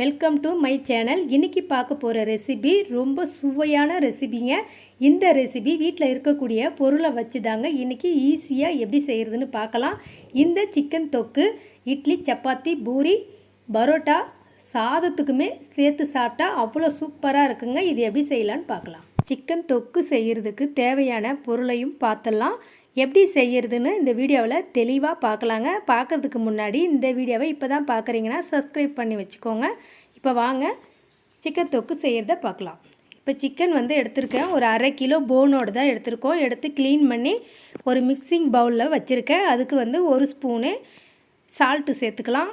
Welcome to my channel இன்றைக்கி பார்க்க போகிற ரெசிபி ரொம்ப சுவையான ரெசிபிங்க இந்த ரெசிபி வீட்டில் இருக்கக்கூடிய பொருளை வச்சு தாங்க இன்றைக்கி ஈஸியாக எப்படி செய்கிறதுன்னு பார்க்கலாம். இந்த சிக்கன் தொக்கு இட்லி சப்பாத்தி பூரி பரோட்டா சாதத்துக்குமே சேர்த்து சாப்பிட்டா அவ்வளோ சூப்பராக இருக்குங்க. இது எப்படி செய்யலான்னு பார்க்கலாம். சிக்கன் தொக்கு செய்கிறதுக்கு தேவையான பொருளையும் பார்த்தலாம் எப்படி செய்கிறதுன்னு இந்த வீடியோவில் தெளிவாக பார்க்கலாங்க. பார்க்குறதுக்கு முன்னாடி இந்த வீடியோவை இப்போ தான் பார்க்குறீங்கன்னா சப்ஸ்கிரைப் பண்ணி வச்சுக்கோங்க. இப்போ வாங்க சிக்கன் தொக்கு செய்கிறத பார்க்கலாம். இப்போ சிக்கன் வந்து எடுத்திருக்கேன். ஒரு அரை கிலோ போனோடு தான் எடுத்திருக்கோம். எடுத்து க்ளீன் பண்ணி ஒரு மிக்சிங் பவுலில் வச்சுருக்கேன். அதுக்கு வந்து ஒரு ஸ்பூனு சால்ட்டு சேர்த்துக்கலாம்.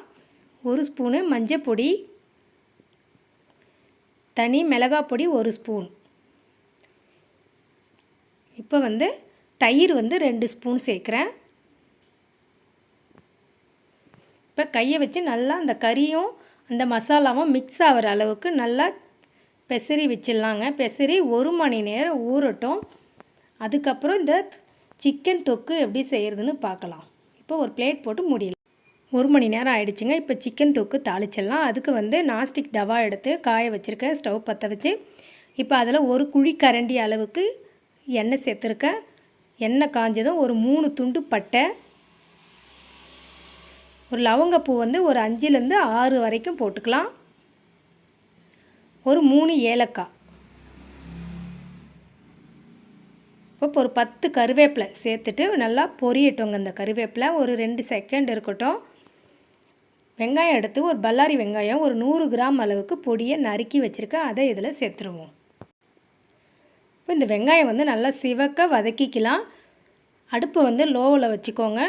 ஒரு ஸ்பூனு மஞ்சள் பொடி தனி மிளகாய் பொடி ஒரு ஸ்பூன். இப்போ வந்து தயிர் வந்து ரெண்டு ஸ்பூன் சேர்க்குறேன். இப்போ கையை வச்சு நல்லா அந்த கறியும் அந்த மசாலாவும் மிக்ஸ் ஆகிற அளவுக்கு நல்லா பெசரி வச்சிடலாங்க. பெசரி ஒரு மணி நேரம் ஊறட்டும். அதுக்கப்புறம் இந்த சிக்கன் தொக்கு எப்படி செய்கிறதுன்னு பார்க்கலாம். இப்போ ஒரு பிளேட் போட்டு முடியல ஒரு மணி நேரம் ஆயிடுச்சுங்க. இப்போ சிக்கன் தொக்கு தாளிச்சிடலாம். அதுக்கு வந்து நாஸ்டிக் தவா எடுத்து காய வச்சுருக்கேன். ஸ்டவ் பற்ற வச்சு. இப்போ அதில் ஒரு குழி கரண்டி அளவுக்கு எண்ணெய் சேர்த்துருக்கேன். எண்ணெய் காஞ்சதும் ஒரு மூணு துண்டு பட்டை ஒரு லவங்கப்பூ வந்து ஒரு அஞ்சுலேருந்து ஆறு வரைக்கும் போட்டுக்கலாம். ஒரு மூணு ஏலக்காய். இப்போ ஒரு பத்து கருவேப்பிலை சேர்த்துட்டு நல்லா பொரியட்டோங்க இந்த கருவேப்பிலை. ஒரு ரெண்டு செகண்ட் இருக்கட்டும். வெங்காயம் எடுத்து ஒரு பல்லாரி வெங்காயம் ஒரு நூறு கிராம் அளவுக்கு பொடியை நறுக்கி வச்சுருக்கேன். அதை இதில் சேர்த்துருவோம். இப்போ இந்த வெங்காயம் வந்து நல்லா சிவக்க வதக்கிக்கலாம். அடுப்பு வந்து லோவில் வச்சுக்கோங்க.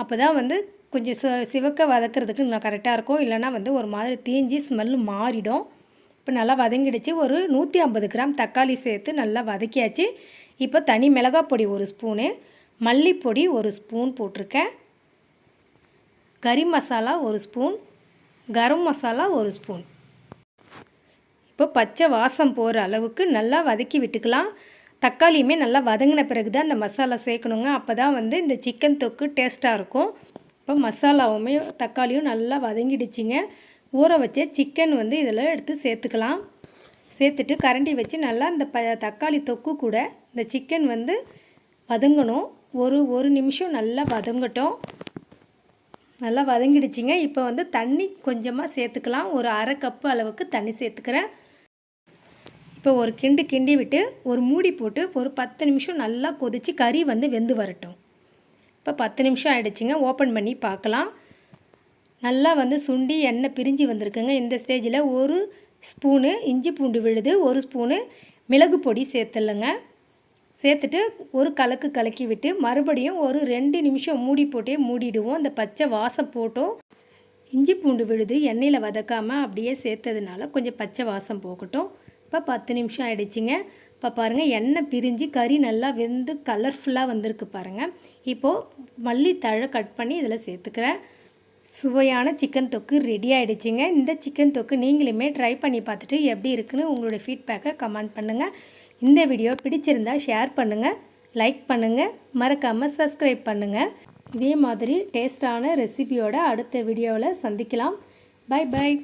அப்போ தான் வந்து கொஞ்சம் ச சிவக்க வதக்கிறதுக்கு இன்னும் கரெக்டாக இருக்கும். இல்லைனா வந்து ஒரு மாதிரி தீஞ்சி ஸ்மெல் மாறிடும். இப்போ நல்லா வதங்கிடுச்சு. ஒரு நூற்றி ஐம்பது கிராம் தக்காளி சேர்த்து நல்லா வதக்கியாச்சு. இப்போ தனி மிளகாய் பொடி ஒரு ஸ்பூனு மல்லிப்பொடி ஒரு ஸ்பூன் போட்டிருக்கேன். கறி மசாலா ஒரு ஸ்பூன் கரம் மசாலா ஒரு ஸ்பூன். இப்போ பச்சை வாசம் போகிற அளவுக்கு நல்லா வதக்கி விட்டுக்கலாம். தக்காளியுமே நல்லா வதங்கின பிறகு தான் அந்த மசாலா சேர்க்கணுங்க. அப்போ தான் வந்து இந்த சிக்கன் தொக்கு டேஸ்ட்டாக இருக்கும். இப்போ மசாலாவுமே தக்காளியும் நல்லா வதங்கிடுச்சிங்க. ஊற வச்ச சிக்கன் வந்து இதில் எடுத்து சேர்த்துக்கலாம். சேர்த்துட்டு கரண்டி வச்சு நல்லா இந்த ப தக்காளி தொக்கு கூட இந்த சிக்கன் வந்து வதங்கணும். ஒரு ஒரு நிமிஷம் நல்லா வதங்கட்டும். நல்லா வதங்கிடுச்சிங்க. இப்போ வந்து தண்ணி கொஞ்சமாக சேர்த்துக்கலாம். ஒரு அரை கப்பு அளவுக்கு தண்ணி சேர்த்துக்கிறேன். இப்போ ஒரு கிண்டு கிண்டி விட்டு ஒரு மூடி போட்டு ஒரு பத்து நிமிஷம் நல்லா கொதித்து கறி வந்து வெந்து வரட்டும். இப்போ பத்து நிமிஷம் ஆகிடுச்சிங்க ஓப்பன் பண்ணி பார்க்கலாம். நல்லா வந்து சுண்டி எண்ணெய் பிரிஞ்சு வந்திருக்குங்க. இந்த ஸ்டேஜில் ஒரு ஸ்பூனு இஞ்சி பூண்டு விழுது ஒரு ஸ்பூனு மிளகு பொடி சேர்த்துலங்க சேர்த்துட்டு ஒரு கலக்கு கலக்கி விட்டு மறுபடியும் ஒரு ரெண்டு நிமிஷம் மூடி போட்டே மூடிடுவோம். அந்த பச்சை வாசம் போட்டோம். இஞ்சி பூண்டு விழுது எண்ணெயில் வதக்காமல் அப்படியே சேர்த்ததுனால கொஞ்சம் பச்சை வாசம் போகட்டும். இப்போ பத்து நிமிஷம் ஆகிடுச்சிங்க இப்போ பாருங்கள் எண்ணெய் பிரிஞ்சு கறி நல்லா வெந்து கலர்ஃபுல்லாக வந்திருக்கு பாருங்கள் இப்போது மல்லித்தழை கட் பண்ணி இதில் சேர்த்துக்கிறேன். சுவையான சிக்கன் தொக்கு ரெடி ஆகிடுச்சிங்க இந்த சிக்கன் தொக்கு நீங்களுமே ட்ரை பண்ணி பார்த்துட்டு எப்படி இருக்குன்னு உங்களோட ஃபீட்பேக்கை கமெண்ட் பண்ணுங்கள் இந்த வீடியோ பிடிச்சிருந்தால் ஷேர் பண்ணுங்கள் லைக் பண்ணுங்கள் மறக்காமல் சப்ஸ்கிரைப் பண்ணுங்கள் இதே மாதிரி டேஸ்டான ரெசிபியோட அடுத்த வீடியோவில் சந்திக்கலாம். Bye bye